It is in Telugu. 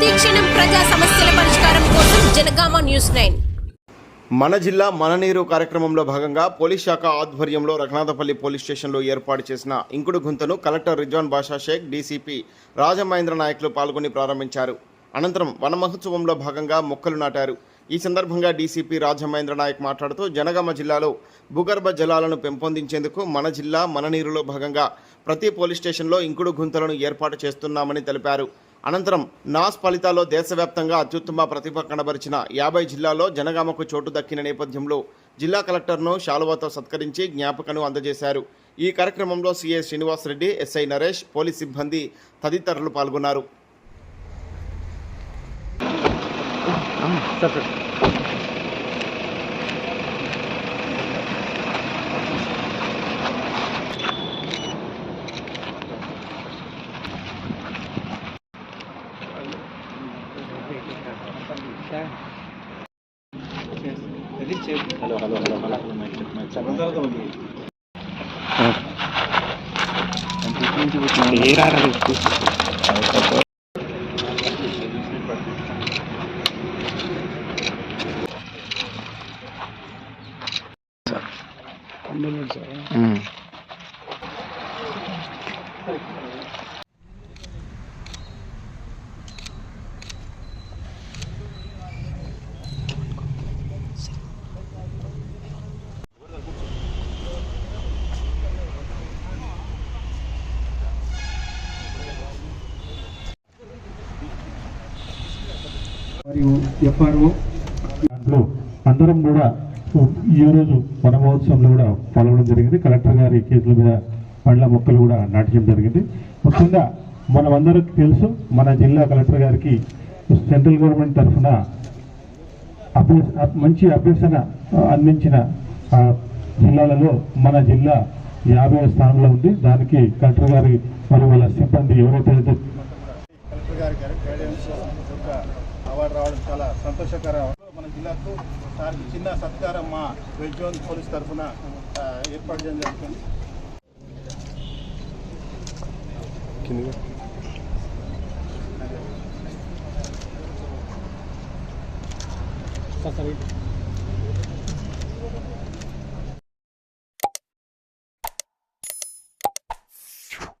ప్రతిక్షణం ప్రజా సమస్యల పరిష్కారం కోసం జనగామ న్యూస్ నైన్. మన జిల్లా మన నీరు కార్యక్రమంలో భాగంగా పోలీస్ శాఖ ఆధ్వర్యంలో రఘునాథపల్లి పోలీస్ స్టేషన్లో ఏర్పాటు చేసిన ఇంకుడు గుంతను కలెక్టర్ రిజ్వాన్ బాషా షేక్ డీసీపీ రాజమహేంద్ర నాయకులు పాల్గొని ప్రారంభించారు. అనంతరం వన మహోత్సవంలో భాగంగా మొక్కలు నాటారు. ఈ సందర్భంగా డీసీపీ రాజమహేంద్ర నాయక్ మాట్లాడుతూ జనగామ జిల్లాలో భూగర్భ జలాలను పెంపొందించేందుకు మన జిల్లా మన నీరులో భాగంగా ప్రతి పోలీస్ స్టేషన్లో ఇంకుడు గుంతలను ఏర్పాటు చేస్తున్నామని తెలిపారు. అనంతరం నాస్ ఫలితాల్లో దేశవ్యాప్తంగా అత్యుత్తమ ప్రతిభ కనబరిచిన యాభై జిల్లాల్లో జనగామకు చోటు దక్కిన నేపథ్యంలో జిల్లా కలెక్టర్ను శాలువాతో సత్కరించి జ్ఞాపకను అందజేశారు. ఈ కార్యక్రమంలో CA Srinivasa Reddy SI Naresh police సిబ్బంది తదితరులు పాల్గొన్నారు. Sir. Halo, halo, halo, halo, halo, halo, halo, halo, halo, halo, halo, halo, halo, halo, halo, halo, halo, halo, halo, మరియు ఎఫ్ఆర్ఓ అందరం కూడా ఈ రోజు వన మహోత్సవంలో కూడా పాల్గొనడం జరిగింది. కలెక్టర్ గారి కేసుల మీద పండ్ల మొక్కలు కూడా నాటడం జరిగింది. ముఖ్యంగా మనమందరికి తెలుసు మన జిల్లా కలెక్టర్ గారికి సెంట్రల్ గవర్నమెంట్ తరఫున అభ్యస్ మంచి అభ్యసన అందించిన జిల్లాలలో మన జిల్లా యాభై స్థానంలో ఉంది. దానికి కలెక్టర్ గారి మరి వాళ్ళ సిబ్బంది ఎవరైతే కలెక్టర్ గారి గైడెన్స్ అవార్డు రావడం చాలా సంతోషకరం. జిల్లాకు సార్ చిన్న సత్కారం మా వెజ్ జోన్ పోలీస్ తరఫున ఏర్పాటు చేయడం జరుగుతుంది. సార్